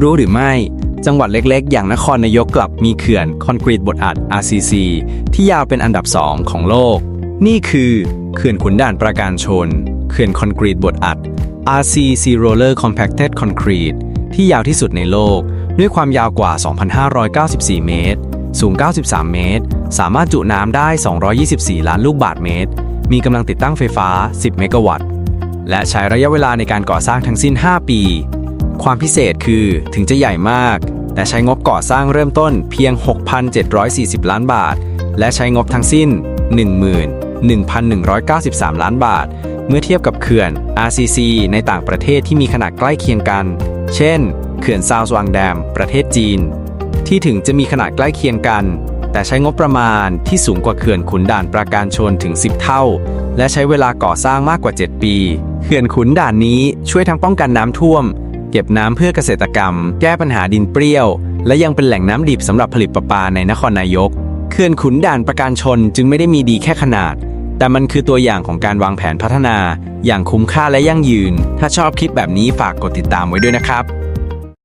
รู้หรือไม่ จังหวัดเล็กๆ อย่างนครนายกกลับมีเขื่อนคอนกรีตบดอัด RCC ที่ยาวเป็นอันดับ2ของโลก นี่คือเขื่อนขุนด่านประการชน เขื่อนคอนกรีตบดอัด RCC Roller Compacted Concrete ที่ยาวที่สุดในโลก ด้วยความยาวกว่า 2,594 เมตร สูง 93 เมตร สามารถจุน้ำได้ 224 ล้านลูกบาศก์เมตร มีกำลังติดตั้งไฟฟ้า 10 เมกะวัตต์ และใช้ระยะเวลาในการก่อสร้างทั้งสิ้น 5 ปี ความพิเศษคือถึงจะใหญ่มาก แต่ใช้งบก่อสร้างเริ่มต้นเพียง 6,740 ล้านบาท และใช้งบทั้งสิ้น 11,193 ล้านบาท เมื่อเทียบกับเขื่อน RCC ในต่างประเทศที่มีขนาดใกล้เคียงกัน เช่น เขื่อนซาวสวางแดม ประเทศจีน ที่ถึงจะมีขนาดใกล้เคียงกัน แต่ใช้งบประมาณที่สูงกว่าเขื่อนขุนด่านปราการชนถึง 10 เท่า และใช้เวลาก่อสร้างมากกว่า 7 ปี เขื่อนขุนด่านนี้ช่วยทั้งป้องกันน้ำท่วม เก็บน้ำเพื่อเกษตรกรรม แก้ปัญหาดินเปรี้ยว และยังเป็นแหล่งน้ำดิบสำหรับผลิตประปาในนครนายกเขื่อนขุนด่านประการชนจึงไม่ได้มีดีแค่ขนาด แต่มันคือตัวอย่างของการวางแผนพัฒนา อย่างคุ้มค่าและยั่งยืน ถ้าชอบคลิปแบบนี้ฝากกดติดตามไว้ด้วยนะครับ